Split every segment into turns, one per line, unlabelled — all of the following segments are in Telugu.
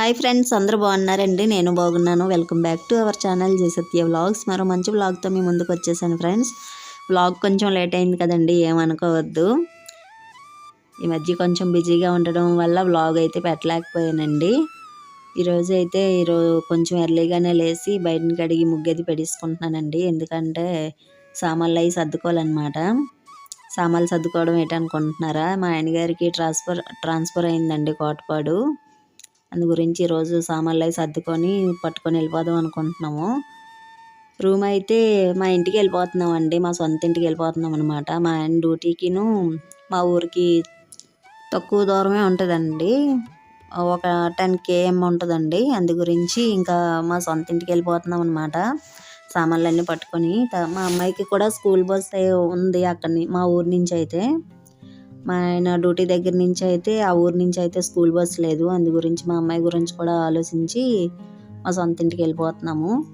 హాయ్ ఫ్రెండ్స్ అందరూ బాగున్నారండి? నేను బాగున్నాను. Welcome back to our channel జసత్య vlogs. మరో మంచి వ్లాగ్తో మీ ముందుకు వచ్చేసాను ఫ్రెండ్స్. వ్లాగ్ కొంచెం లేట్ అయింది కదండి ఏమనుకోవద్దు. ఈ మధ్య కొంచెం బిజీగా ఉండడం వల్ల వ్లాగ్ అయితే పెట్టలేకపోయానండి. ఈరోజు అయితే ఈరోజు కొంచెం ఎర్లీగానే లేచి బయటని కడిగి ముగ్గది పెట్టేసుకుంటున్నానండి. ఎందుకంటే సామాన్లు అవి సర్దుకోవాలన్నమాట. సామాన్లు సర్దుకోవడం ఏంటనుకుంటున్నారా మా ఆయనగారికి ట్రాన్స్ఫర్ ట్రాన్స్ఫర్ అయిందండి కోటపాడు. అందు గురించి ఈరోజు సామాన్లు అవి సర్దుకొని పట్టుకొని వెళ్ళిపోదాం అనుకుంటున్నాము. రూమ్ అయితే మా ఇంటికి వెళ్ళిపోతున్నాం అండి. మా సొంత ఇంటికి వెళ్ళిపోతున్నాం అనమాట మా ఆయన డ్యూటీకిను మా ఊరికి తక్కువ దూరమే ఉంటుందండి. ఒక టెన్ కేఎం ఉంటుందండి. అందు గురించి ఇంకా మా సొంత ఇంటికి వెళ్ళిపోతున్నాం అనమాట సామాన్లన్నీ పట్టుకొని. త- మా అమ్మాయికి కూడా స్కూల్ బస్ ఉంది అక్కడి మా ఊరి నుంచి అయితే. మా ఆయన డ్యూటీ దగ్గర నుంచి అయితే ఆ ఊరి నుంచి అయితే స్కూల్ బస్ లేదు. అందు గురించి మా అమ్మాయి గురించి కూడా ఆలోచించి మా సొంత ఇంటికి వెళ్ళిపోతున్నాము.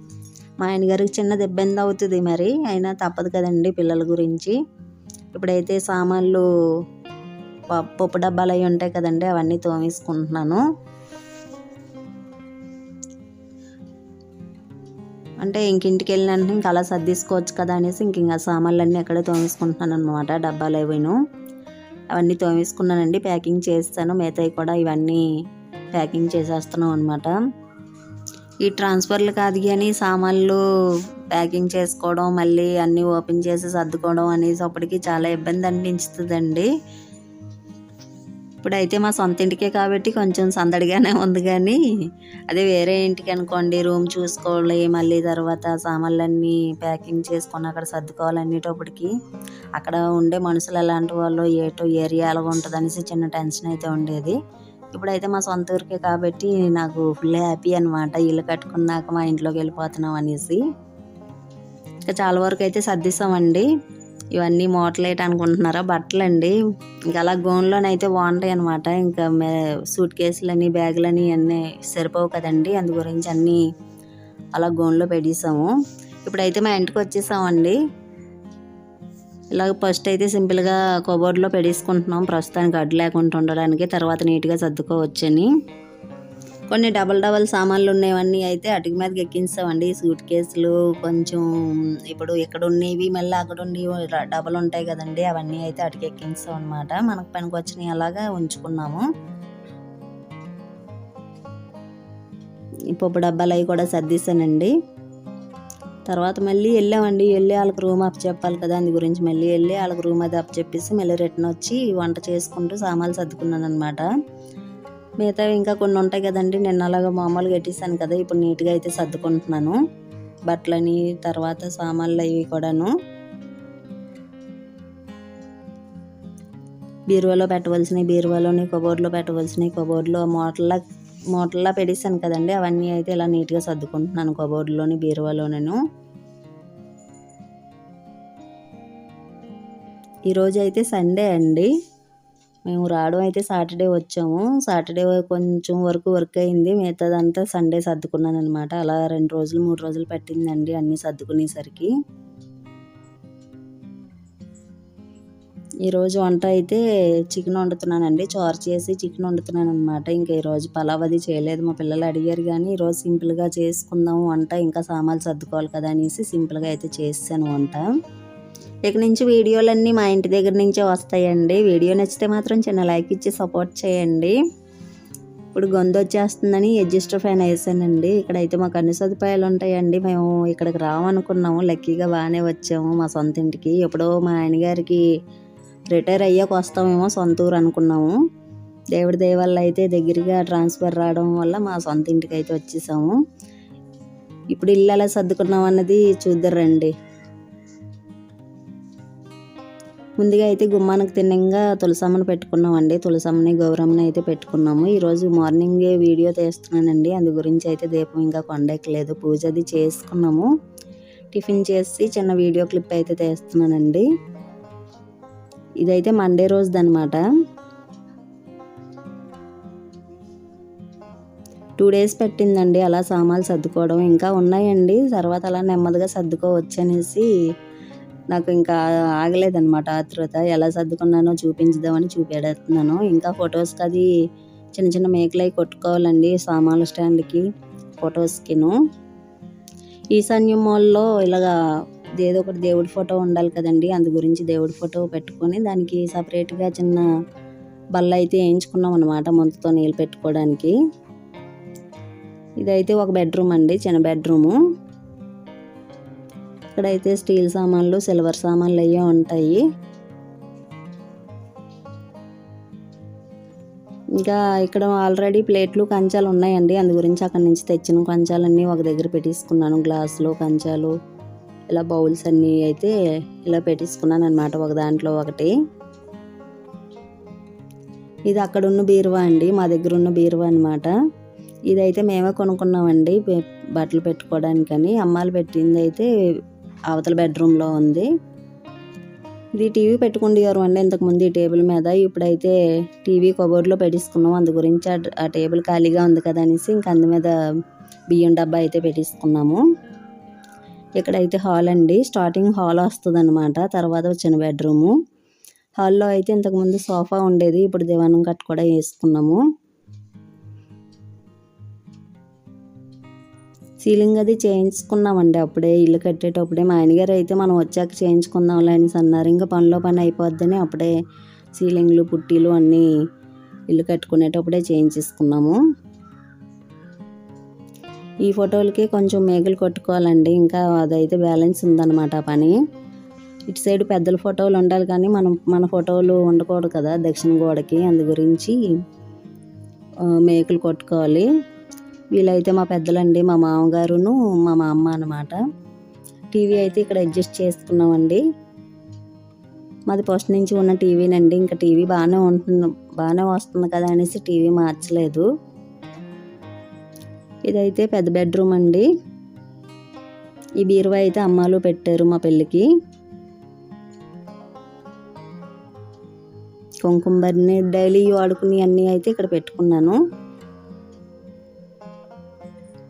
మా ఆయన గారికి చిన్నది ఇబ్బంది అవుతుంది మరి? అయినా తప్పదు కదండి పిల్లల గురించి. ఇప్పుడైతే సామాన్లు పప్పు డబ్బాలు అవి ఉంటాయి కదండి అవన్నీ తోమేసుకుంటున్నాను. అంటే ఇంక ఇంటికి వెళ్ళిన ఇంకా అలా సర్దేసుకోవచ్చు కదా అనేసి ఇంక ఇంకా సామాన్లన్నీ అక్కడే తోమేసుకుంటున్నాను అనమాట డబ్బాలు అవిను. అవన్నీ తోమేసుకున్నానండి. ప్యాకింగ్ చేస్తాను. మిగతాయి కూడా ఇవన్నీ ప్యాకింగ్ చేసేస్తున్నాం అనమాట ఈ ట్రాన్స్ఫర్లు కాదు కానీ సామాన్లు ప్యాకింగ్ చేసుకోవడం మళ్ళీ అన్నీ ఓపెన్ చేసి సర్దుకోవడం అనేసి అప్పటికి చాలా ఇబ్బంది అనిపించుతుందండి. ఇప్పుడైతే మా సొంత ఇంటికే కాబట్టి కొంచెం సందడిగానే ఉంది కానీ అదే వేరే ఇంటికి అనుకోండి రూమ్ చూసుకోవాలి మళ్ళీ తర్వాత సామాన్లన్నీ ప్యాకింగ్ చేసుకొని అక్కడ సర్దుకోవాలి అన్నిటప్పటికి అక్కడ ఉండే మనుషులు ఎలాంటి వాళ్ళు ఏటో ఏరియా ఎలా ఉంటుంది అనేసి చిన్న టెన్షన్ అయితే ఉండేది. ఇప్పుడైతే మా సొంత ఊరికే కాబట్టి నాకు ఫుల్ హ్యాపీ అనమాట ఇల్లు కట్టుకున్నాక మా ఇంట్లోకి వెళ్ళిపోతున్నాం అనేసి. ఇంకా చాలా వరకు అయితే సర్దిస్తామండి ఇవన్నీ మోటలేట్ అనుకుంటున్నారా? బట్టలండి. ఇంకా అలా గోన్లోనైతే బాగుంటాయి అనమాట ఇంకా సూట్ కేసులని బ్యాగులని అన్నీ సరిపోవు కదండి. అందు గురించి అన్నీ అలా గోన్లో పెట్టేసాము. ఇప్పుడైతే మా ఇంటికి వచ్చేసామండి. ఇలాగ ఫస్ట్ అయితే సింపుల్గా కబోర్డ్లో పెట్టేసుకుంటున్నాం. ప్రస్తుతానికి అడ్డు లేకుండా ఉండడానికి తర్వాత నీట్గా సర్దుకోవచ్చని. కొన్ని డబల్ డబల్ సామాన్లు ఉన్నవన్నీ అయితే అటుకు మీదకి ఎక్కించామండి సూట్ కేసులు కొంచెం ఇప్పుడు ఇక్కడ ఉన్నవి మళ్ళీ అక్కడ ఉండేవి డబల్ ఉంటాయి కదండి. అవన్నీ అయితే అటుకు ఎక్కించాం అనమాట మనకు పనికి వచ్చినవి అలాగా ఉంచుకున్నాము. ఈ పప్పు డబ్బాలు అవి కూడా సర్దిస్తానండి తర్వాత మళ్ళీ వెళ్ళామండి. వెళ్ళి వాళ్ళకి రూమ్ అప్ చెప్పాలి కదా అందు గురించి మళ్ళీ వెళ్ళి వాళ్ళకి రూమ్ అది అప్ చెప్పేసి మళ్ళీ రిటర్న్ వచ్చి వంట చేసుకుంటూ సామాన్లు సర్దుకున్నాను అనమాట మిగతా ఇంకా కొన్ని ఉంటాయి కదండి. నిన్న అలాగా మామూలుగా పెట్టేసాను కదా. ఇప్పుడు నీట్గా అయితే సర్దుకుంటున్నాను. బట్టలని తర్వాత సామాన్లు అవి కూడాను. బీరువాలో పెట్టవలసినవి బీరువాలోని కబోర్డ్లో పెట్టవలసినవి కబోర్డ్లో మోటల్లా మూటల్లా పెట్టేసాను కదండి. అవన్నీ అయితే ఇలా నీట్గా సర్దుకుంటున్నాను కబోర్డ్లోని బీరువాలోనూ. ఈరోజు అయితే సండే అండి. మేము రావడం అయితే సాటర్డే వచ్చాము. సాటర్డే కొంచెం వరకు వర్క్ అయింది. మిగతాదంతా సండే సర్దుకున్నాను అనమాట అలా రెండు రోజులు మూడు రోజులు పట్టిందండి అన్నీ సర్దుకునేసరికి. ఈరోజు వంట అయితే చికెన్ వండుతున్నానండి. చారు చేసి చికెన్ వండుతున్నాను అనమాట ఇంకా ఈరోజు పలావ్ అది చేయలేదు. మా పిల్లలు అడిగారు కానీ ఈరోజు సింపుల్గా చేసుకుందాము వంట ఇంకా సామాన్లు సర్దుకోవాలి కదా అనేసి సింపుల్గా అయితే చేసాను వంట. ఇక నుంచి వీడియోలన్నీ మా ఇంటి దగ్గర నుంచే వస్తాయండి. వీడియో నచ్చితే మాత్రం చిన్న లైక్ ఇచ్చి సపోర్ట్ చేయండి. ఇప్పుడు గొంతు వచ్చేస్తుందని ఎడ్జిస్టర్ ఫ్యాన్ వేసానండి. ఇక్కడైతే మాకు అన్ని సదుపాయాలు ఉంటాయండి. మేము ఇక్కడికి రామనుకున్నాము లక్కీగా బాగానే వచ్చాము మా సొంత ఇంటికి. ఎప్పుడో మా ఆయనగారికి రిటైర్ అయ్యాక వస్తామేమో సొంత ఊరు అనుకున్నాము. దేవుడి దయ అయితే దగ్గరగా ట్రాన్స్ఫర్ రావడం వల్ల మా సొంత ఇంటికి అయితే వచ్చేసాము. ఇప్పుడు ఇల్లు ఎలా సర్దుకున్నాం అన్నది చూద్దరండి ముందుగా అయితే గుమ్మానికి తిన్నంగా తులసమ్మను పెట్టుకున్నామండి. తులసమ్మని గౌరమ్మని అయితే పెట్టుకున్నాము. ఈరోజు మార్నింగే వీడియో తీస్తున్నానండి. అందు గురించి అయితే దీపం ఇంకా కొండెక్కలేదు. పూజ అది చేసుకున్నాము. టిఫిన్ చేసి చిన్న వీడియో క్లిప్ అయితే తీస్తున్నానండి. ఇదైతే మండే రోజుది అనమాట టూ డేస్ పెట్టిందండి. అలా సామాన్లు సర్దుకోవడం ఇంకా ఉన్నాయండి. తర్వాత అలా నెమ్మదిగా సర్దుకోవచ్చు అనేసి నాకు ఇంకా ఆగలేదన్నమాట. ఆతృత ఎలా సర్దుకున్నానో చూపించుదామని చూపెడుతున్నాను. ఇంకా ఫొటోస్కి అది చిన్న చిన్న మేకలు అవి కొట్టుకోవాలండి సామాన్ల స్టాండ్కి ఫొటోస్కిను ఈశాన్య మాల్లో ఇలాగా ఏదో ఒకటి దేవుడి ఫోటో ఉండాలి కదండి. అందు గురించి దేవుడి ఫోటో పెట్టుకొని దానికి సపరేట్గా చిన్న బల్ల అయితే వేయించుకున్నాం అనమాట ముంతతో నీళ్ళు పెట్టుకోవడానికి. ఇదైతే ఒక బెడ్రూమ్ అండి చిన్న బెడ్రూము ఇక్కడైతే స్టీల్ సామాన్లు సిల్వర్ సామాన్లు అయ్యే ఉంటాయి. ఇంకా ఇక్కడ ఆల్రెడీ ప్లేట్లు కంచాలు ఉన్నాయండి. అందు గురించి అక్కడి నుంచి తెచ్చిన కంచాలన్నీ ఒక దగ్గర పెట్టేసుకున్నాను. గ్లాసులు కంచాలు ఇలా బౌల్స్ అన్నీ అయితే ఇలా పెట్టేసుకున్నాను అనమాట ఒక దాంట్లో ఒకటి. ఇది అక్కడ ఉన్న బీరువా అండి. మా దగ్గర ఉన్న బీరువా అనమాట ఇదైతే మేమే కొనుక్కున్నామండి బట్టలు పెట్టుకోవడానికని. అమ్మాలు పెట్టింది అయితే అవతల బెడ్రూమ్లో ఉంది. ఇది టీవీ పెట్టుకుండేవారు అండి. ఇంతకుముందు ఈ టేబుల్ మీద ఇప్పుడైతే టీవీ కబోర్డ్లో పెట్టేసుకున్నాం అందు గురించి ఆ- టేబుల్ ఖాళీగా ఉంది కదా అనేసి ఇంక అందు మీద బియ్యం డబ్బా అయితే పెట్టేసుకున్నాము ఇక్కడైతే హాల్ అండి. స్టార్టింగ్ హాల్ వస్తుంది అనమాట తర్వాత వచ్చిన బెడ్రూము. హాల్లో అయితే ఇంతకుముందు సోఫా ఉండేది. ఇప్పుడు దివానం కట్ కూడా వేసుకున్నాము. సీలింగ్ అది చేయించుకున్నామండి. అప్పుడే ఇల్లు కట్టేటప్పుడే మా ఆయనగారు అయితే మనం వచ్చాక చేయించుకుందాంలే అనేసి అన్నారు. ఇంకా పనిలో పని అయిపోద్దని అప్పుడే సీలింగ్లు పుట్టీలు అన్నీ ఇల్లు కట్టుకునేటప్పుడే చేయించేసుకున్నాము. ఈ ఫోటోలకి కొంచెం మేకలు కొట్టుకోవాలండి. ఇంకా అదైతే బ్యాలెన్స్ ఉందన్నమాట పని. ఇటు సైడ్ పెద్దల ఫోటోలు ఉండాలి కానీ మనం మన ఫోటోలు ఉండకూడదు కదా దక్షిణ గోడకి. అందు గురించి మేకలు కొట్టుకోవాలి. వీళ్ళైతే మా పెద్దలండి మా మామగారును మా మా అమ్మ అనమాట టీవీ అయితే ఇక్కడ అడ్జస్ట్ చేసుకున్నామండి. మాది ఫస్ట్ నుంచి ఉన్న టీవీనండి ఇంకా టీవీ బాగానే ఉంటుంది బాగానే వస్తుంది కదా అనేసి టీవీ మార్చలేదు. ఇదైతే పెద్ద బెడ్రూమ్ అండి. ఈ బీరువా అయితే అమ్మాలు పెట్టారు మా పెళ్ళికి. కుంకుమ డైలీ వాడుకుని అన్నీ అయితే ఇక్కడ పెట్టుకున్నాను.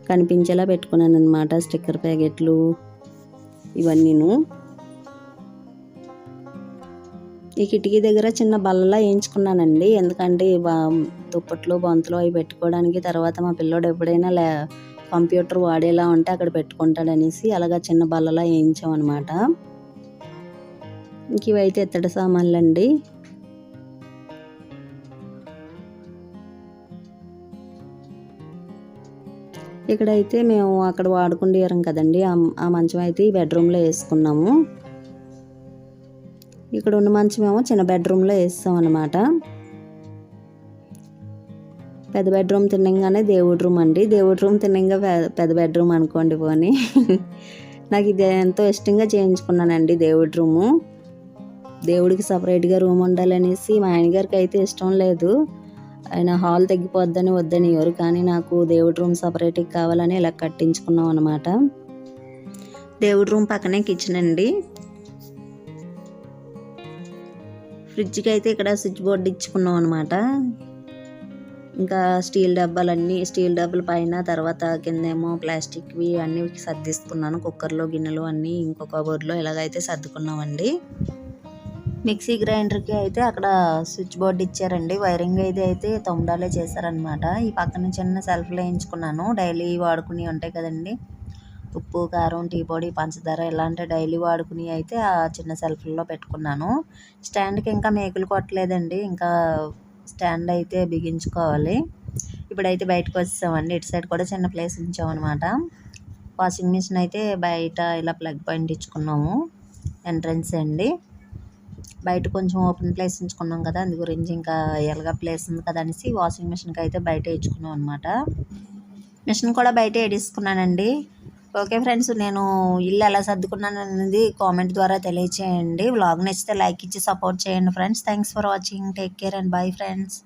కనిపించేలా పెట్టుకున్నాను అనమాట స్టిక్కర్ ప్యాకెట్లు ఇవన్నీను. ఈ కిటికీ దగ్గర చిన్న బల్లలా వేయించుకున్నానండి. ఎందుకంటే దుప్పట్లు బొంతలు అవి పెట్టుకోవడానికి తర్వాత మా పిల్లోడు ఎప్పుడైనా లే కంప్యూటర్ వాడేలా ఉంటే అక్కడ పెట్టుకుంటాడనేసి అలాగా చిన్న బల్లలా వేయించామన్నమాట. ఇంక ఇవైతే ఇత్తడి సామాన్లు అండి ఇక్కడైతే మేము అక్కడ వాడుకుండేవారం కదండి. ఆ- మంచం అయితే ఈ బెడ్రూమ్లో వేసుకున్నాము. ఇక్కడ ఉన్న మంచం ఏమో చిన్న బెడ్రూమ్లో వేస్తాం అనమాట పెద్ద బెడ్రూమ్ తినంగానే దేవుడి రూమ్ అండి. దేవుడి రూమ్ తినంగా పెద్ద బెడ్రూమ్ అనుకోండి పోని. నాకు ఇది ఎంతో ఇష్టంగా చేయించుకున్నానండి దేవుడి రూము. దేవుడికి సపరేట్గా రూమ్ ఉండాలనేసి మా ఆయనగారికి అయితే ఇష్టం లేదు. ఆయన హాల్ తగ్గిపోద్దని వద్దని ఎవరు కానీ నాకు దేవుడి రూమ్ సపరేట్గా కావాలని ఇలా కట్టించుకున్నాం అనమాట దేవుడి రూమ్ పక్కనే కిచెన్ అండి. ఫ్రిడ్జ్కి అయితే ఇక్కడ స్విచ్ బోర్డు ఇచ్చుకున్నాం అనమాట ఇంకా స్టీల్ డబ్బాలన్నీ స్టీల్ డబ్బాల పైన తర్వాత కిందేమో ప్లాస్టిక్వి అన్నీ సర్దిస్తున్నాను. కుక్కర్లో గిన్నెలు అన్నీ ఇంకో కబోర్డ్లో ఇలాగైతే సర్దుకున్నామండి. మిక్సీ గ్రైండర్కి అయితే అక్కడ స్విచ్ బోర్డు ఇచ్చారండి. వైరింగ్ అయితే అయితే తొండాలే చేశారనమాట ఈ పక్కన చిన్న సెల్ఫ్లో వేయించుకున్నాను డైలీ వాడుకుని ఉంటాయి కదండి. ఉప్పు కారం టీ పొడి పంచదార ఇలాంటి డైలీ వాడుకుని అయితే ఆ చిన్న సెల్ఫ్లో పెట్టుకున్నాను. స్టాండ్కి ఇంకా మేకులు కొట్టలేదండి. ఇంకా స్టాండ్ అయితే బిగించుకోవాలి. ఇప్పుడైతే బయటకు వచ్చేసామండి. ఇటు సైడ్ కూడా చిన్న ప్లేస్ ఉంచామన్నమాట. వాషింగ్ మిషన్ అయితే బయట ఇలా ప్లగ్ పాయింట్ ఇచ్చుకున్నాము ఎంట్రన్స్ అండి. బయట కొంచెం ఓపెన్ ప్లేస్ ఉంచుకున్నాం కదా అందు గురించి ఇంకా ఎలాగా ప్లేస్ ఉంది కదా అనేసి వాషింగ్ మిషన్కి అయితే బయట ఇచ్చుకున్నాం అనమాట మిషన్ కూడా బయట వేసుకున్నానండి ఓకే ఫ్రెండ్స్ నేను ఇల్లు ఎలా సర్దుకున్నాను అనేది కామెంట్ ద్వారా తెలియచేయండి. వ్లాగ్ నచ్చితే లైక్ ఇచ్చి సపోర్ట్ చేయండి friends. Thanks for watching. Take care and bye friends.